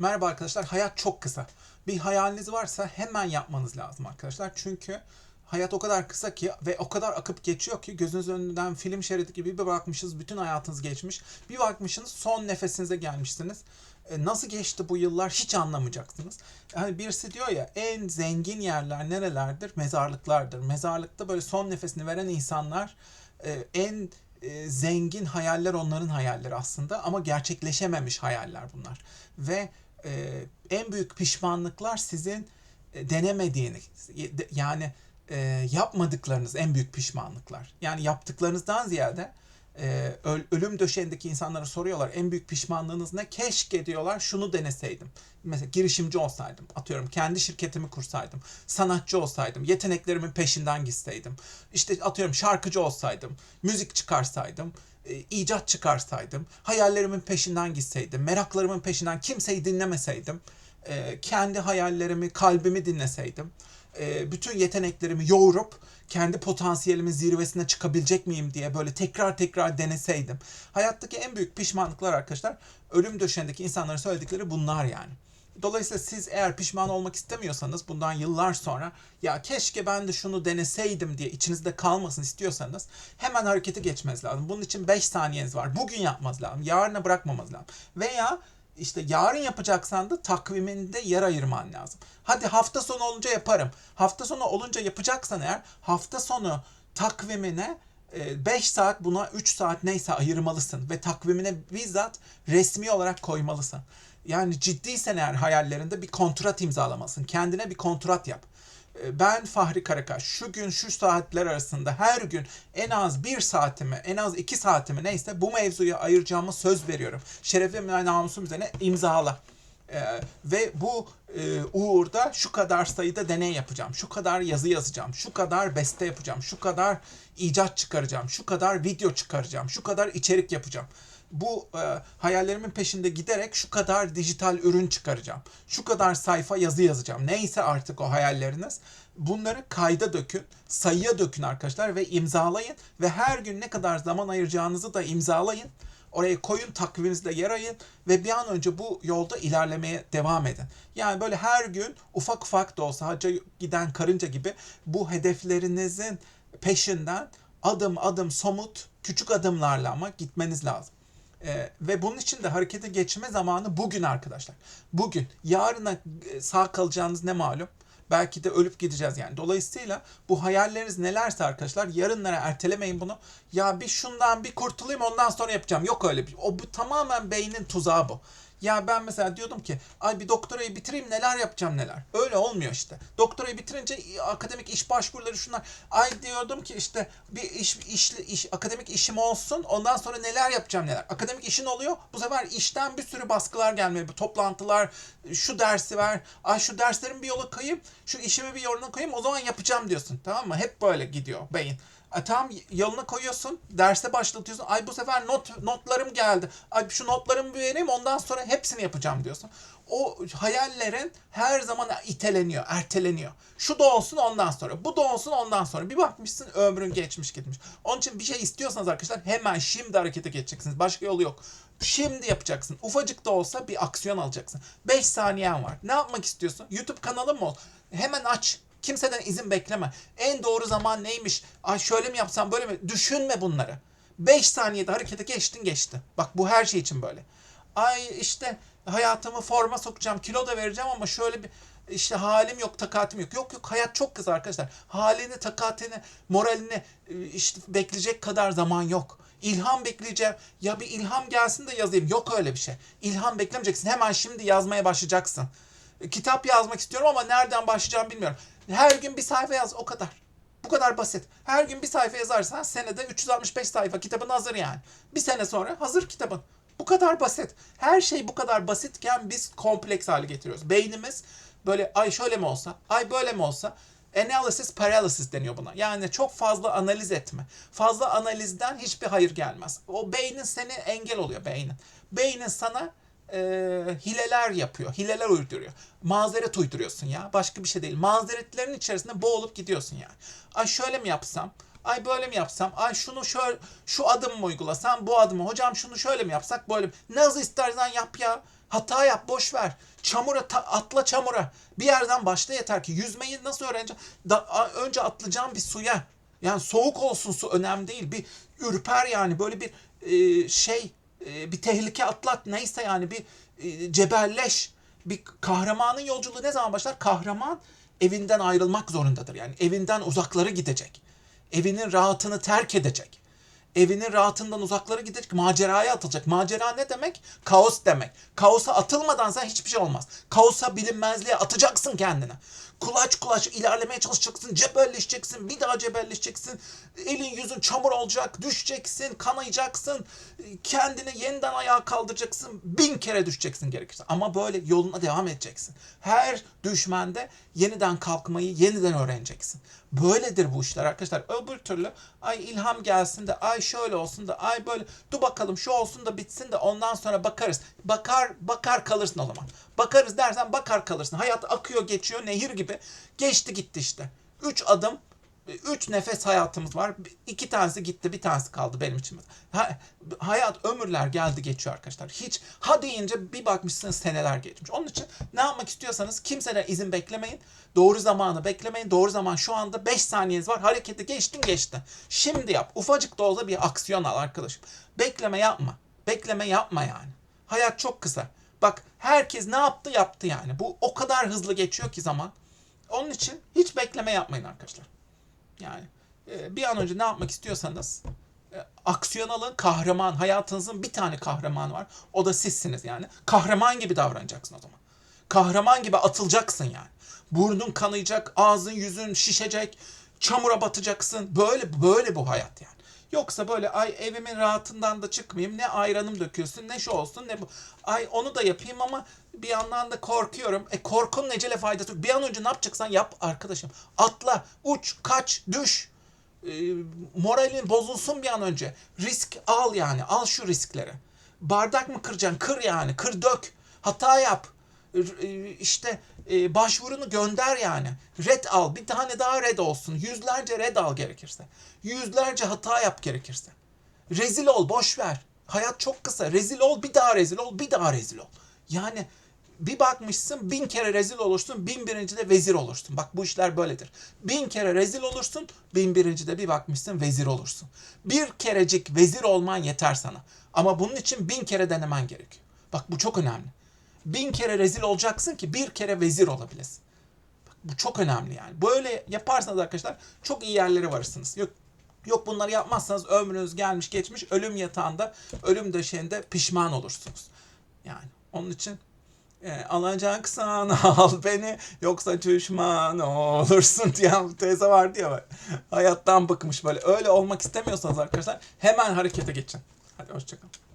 Merhaba arkadaşlar. Hayat çok kısa. Bir hayaliniz varsa hemen yapmanız lazım arkadaşlar. Çünkü hayat o kadar kısa ki ve o kadar akıp geçiyor ki gözünüz önünden film şeridi gibi bir bakmışsınız bütün hayatınız geçmiş. Bir bakmışsınız son nefesinize gelmişsiniz. E, nasıl geçti bu yıllar hiç anlamayacaksınız. Yani birisi diyor ya en zengin yerler nerelerdir? Mezarlıklardır. Mezarlıkta böyle son nefesini veren insanlar e, en e, zengin hayaller onların hayalleri aslında ama gerçekleşememiş hayaller bunlar. Ve e, en büyük pişmanlıklar sizin e, denemediğiniz de- yani e, yapmadıklarınız en büyük pişmanlıklar. Yani yaptıklarınızdan ziyade e, öl- ölüm döşeğindeki insanlara soruyorlar en büyük pişmanlığınız ne? Keşke diyorlar şunu deneseydim. Mesela girişimci olsaydım, atıyorum kendi şirketimi kursaydım, sanatçı olsaydım, yeteneklerimin peşinden gitseydim, işte atıyorum şarkıcı olsaydım, müzik çıkarsaydım, e, icat çıkarsaydım, hayallerimin peşinden gitseydim, meraklarımın peşinden kimseyi dinlemeseydim, e, kendi hayallerimi, kalbimi dinleseydim, e, bütün yeteneklerimi yoğurup kendi potansiyelimin zirvesine çıkabilecek miyim diye böyle tekrar tekrar deneseydim. Hayattaki en büyük pişmanlıklar arkadaşlar ölüm döşeğindeki insanların söyledikleri bunlar yani. Dolayısıyla siz eğer pişman olmak istemiyorsanız bundan yıllar sonra ya keşke ben de şunu deneseydim diye içinizde kalmasın istiyorsanız hemen harekete geçmeniz lazım. Bunun için 5 saniyeniz var. Bugün yapmanız lazım. Yarına bırakmamanız lazım. Veya işte yarın yapacaksan da takviminde yer ayırman lazım. Hadi hafta sonu olunca yaparım. Hafta sonu olunca yapacaksan eğer hafta sonu takvimine 5 saat buna 3 saat neyse ayırmalısın ve takvimine bizzat resmi olarak koymalısın. Yani ciddiysen eğer hayallerinde bir kontrat imzalamasın. Kendine bir kontrat yap. E, Ben Fahri Karakaş şu gün şu saatler arasında her gün en az bir saatimi en az iki saatimi neyse bu mevzuya ayıracağımı söz veriyorum. Şerefim ve namusum üzerine imzala. Ee, ve bu e, uğurda şu kadar sayıda deney yapacağım, şu kadar yazı yazacağım, şu kadar beste yapacağım, şu kadar icat çıkaracağım, şu kadar video çıkaracağım, şu kadar içerik yapacağım. Bu e, hayallerimin peşinde giderek şu kadar dijital ürün çıkaracağım, şu kadar sayfa yazı yazacağım. Neyse artık o hayalleriniz. Bunları kayda dökün, sayıya dökün arkadaşlar ve imzalayın ve her gün ne kadar zaman ayıracağınızı da imzalayın. Oraya koyun, takviminizde yer ayın ve bir an önce bu yolda ilerlemeye devam edin. Yani böyle her gün ufak ufak da olsa hacca giden karınca gibi bu hedeflerinizin peşinden adım adım somut küçük adımlarla ama gitmeniz lazım. Ee, ve bunun için de harekete geçme zamanı bugün arkadaşlar. Bugün. Yarına e, sağ kalacağınız ne malum? Belki de ölüp gideceğiz yani. Dolayısıyla bu hayalleriniz nelerse arkadaşlar yarınlara ertelemeyin bunu. Ya bir şundan bir kurtulayım ondan sonra yapacağım. Yok öyle bir. O bu tamamen beynin tuzağı bu. Ya ben mesela diyordum ki ay bir doktorayı bitireyim neler yapacağım neler. Öyle olmuyor işte. Doktorayı bitirince akademik iş başvuruları şunlar. Ay diyordum ki işte bir iş, iş, iş akademik işim olsun ondan sonra neler yapacağım neler. Akademik işin oluyor. Bu sefer işten bir sürü baskılar gelmeye, toplantılar, şu dersi ver. Ay şu derslerin bir yola koyayım, şu işimi bir yoluna koyayım o zaman yapacağım diyorsun. Tamam mı? Hep böyle gidiyor beyin. E, tamam yoluna koyuyorsun, derste başlatıyorsun. Ay bu sefer not notlarım geldi. Ay şu notlarımı vereyim ondan sonra hepsini yapacağım diyorsun. O hayallerin her zaman iteleniyor, erteleniyor. Şu da olsun ondan sonra, bu da olsun ondan sonra. Bir bakmışsın ömrün geçmiş gitmiş. Onun için bir şey istiyorsanız arkadaşlar hemen şimdi harekete geçeceksiniz. Başka yolu yok. Şimdi yapacaksın. Ufacık da olsa bir aksiyon alacaksın. 5 saniyen var. Ne yapmak istiyorsun? YouTube kanalın mı olsun? Hemen aç. Kimseden izin bekleme. En doğru zaman neymiş? Ay şöyle mi yapsam böyle mi? Düşünme bunları. 5 saniyede harekete geçtin geçti. Bak bu her şey için böyle. Ay işte hayatımı forma sokacağım, kilo da vereceğim ama şöyle bir işte halim yok, takatim yok. Yok yok hayat çok kısa arkadaşlar. Halini, takatini, moralini e, işte bekleyecek kadar zaman yok. İlham bekleyeceğim. Ya bir ilham gelsin de yazayım. Yok öyle bir şey. İlham beklemeyeceksin. Hemen şimdi yazmaya başlayacaksın. E, Kitap yazmak istiyorum ama nereden başlayacağım bilmiyorum. Her gün bir sayfa yaz o kadar. Bu kadar basit. Her gün bir sayfa yazarsan senede 365 sayfa kitabın hazır yani. Bir sene sonra hazır kitabın. Bu kadar basit. Her şey bu kadar basitken biz kompleks hale getiriyoruz. Beynimiz böyle ay şöyle mi olsa, ay böyle mi olsa analysis paralysis deniyor buna. Yani çok fazla analiz etme. Fazla analizden hiçbir hayır gelmez. O beynin seni engel oluyor beynin. Beynin sana e, hileler yapıyor. Hileler uyduruyor. Mazeret uyduruyorsun ya. Başka bir şey değil. Mazeretlerin içerisinde boğulup gidiyorsun yani. Ay şöyle mi yapsam? Ay böyle mi yapsam? Ay şunu şöyle şu adım mı uygulasam? Bu adımı. Hocam şunu şöyle mi yapsak? Böyle mi? Nasıl istersen yap ya. Hata yap, boş ver. Çamura, ta- atla çamura. Bir yerden başla yeter ki. Yüzmeyi nasıl öğreneceğim? Da, önce atlayacağım bir suya. Yani soğuk olsun su önemli değil. Bir ürper yani böyle bir e, şey, e, bir tehlike atlat neyse yani bir e, cebelleş. Bir kahramanın yolculuğu ne zaman başlar? Kahraman evinden ayrılmak zorundadır. Yani evinden uzakları gidecek. Evinin rahatını terk edecek evinin rahatından uzaklara gidecek, maceraya atılacak. Macera ne demek? Kaos demek. Kaosa atılmadan sen hiçbir şey olmaz. Kaosa bilinmezliğe atacaksın kendini. Kulaç kulaç ilerlemeye çalışacaksın, cebelleşeceksin, bir daha cebelleşeceksin. Elin yüzün çamur olacak, düşeceksin, kanayacaksın. Kendini yeniden ayağa kaldıracaksın. Bin kere düşeceksin gerekirse. Ama böyle yoluna devam edeceksin. Her düşmende yeniden kalkmayı yeniden öğreneceksin. Böyledir bu işler arkadaşlar. Öbür türlü ay ilham gelsin de ay şöyle olsun da ay böyle dur bakalım şu olsun da bitsin de ondan sonra bakarız. Bakar bakar kalırsın o zaman. Bakarız dersen bakar kalırsın. Hayat akıyor geçiyor nehir gibi. Geçti gitti işte. Üç adım Üç nefes hayatımız var. İki tanesi gitti, bir tanesi kaldı benim için. Ha- hayat, ömürler geldi geçiyor arkadaşlar. Hiç ha deyince bir bakmışsınız seneler geçmiş. Onun için ne yapmak istiyorsanız kimseden izin beklemeyin. Doğru zamanı beklemeyin. Doğru zaman şu anda 5 saniyeniz var. Hareketi geçtin geçti. Şimdi yap. Ufacık da olsa bir aksiyon al arkadaşım. Bekleme yapma. Bekleme yapma yani. Hayat çok kısa. Bak herkes ne yaptı yaptı yani. Bu o kadar hızlı geçiyor ki zaman. Onun için hiç bekleme yapmayın arkadaşlar. Yani e, bir an önce ne yapmak istiyorsanız e, aksiyon alın, kahraman. Hayatınızın bir tane kahramanı var. O da sizsiniz yani. Kahraman gibi davranacaksın o zaman. Kahraman gibi atılacaksın yani. Burnun kanayacak, ağzın yüzün şişecek, çamura batacaksın. Böyle böyle bu hayat yani. Yoksa böyle ay evimin rahatından da çıkmayayım. Ne ayranım döküyorsun, ne şu olsun, ne bu. Ay onu da yapayım ama bir yandan da korkuyorum. E korkunun ecele faydası yok. Bir an önce ne yapacaksan yap arkadaşım. Atla, uç, kaç, düş. E, moralin bozulsun bir an önce. Risk al yani. Al şu riskleri. Bardak mı kıracaksın? Kır yani. Kır dök. Hata yap. E, işte e, başvurunu gönder yani. Red al. Bir tane daha red olsun. Yüzlerce red al gerekirse. Yüzlerce hata yap gerekirse. Rezil ol. Boş ver. Hayat çok kısa. Rezil ol. Bir daha rezil ol. Bir daha rezil ol. Yani bir bakmışsın bin kere rezil olursun, bin birinci de vezir olursun. Bak bu işler böyledir. Bin kere rezil olursun, bin birinci de bir bakmışsın vezir olursun. Bir kerecik vezir olman yeter sana. Ama bunun için bin kere denemen gerekiyor. Bak bu çok önemli. Bin kere rezil olacaksın ki bir kere vezir olabilesin. Bak bu çok önemli yani. Böyle yaparsanız arkadaşlar çok iyi yerlere varırsınız. Yok Yok bunları yapmazsanız ömrünüz gelmiş geçmiş ölüm yatağında, ölüm döşeğinde pişman olursunuz. Yani onun için e, alacaksan al beni yoksa düşman olursun diye bir teyze vardı ya böyle. Hayattan bıkmış böyle. Öyle olmak istemiyorsanız arkadaşlar hemen harekete geçin. Hadi hoşçakalın.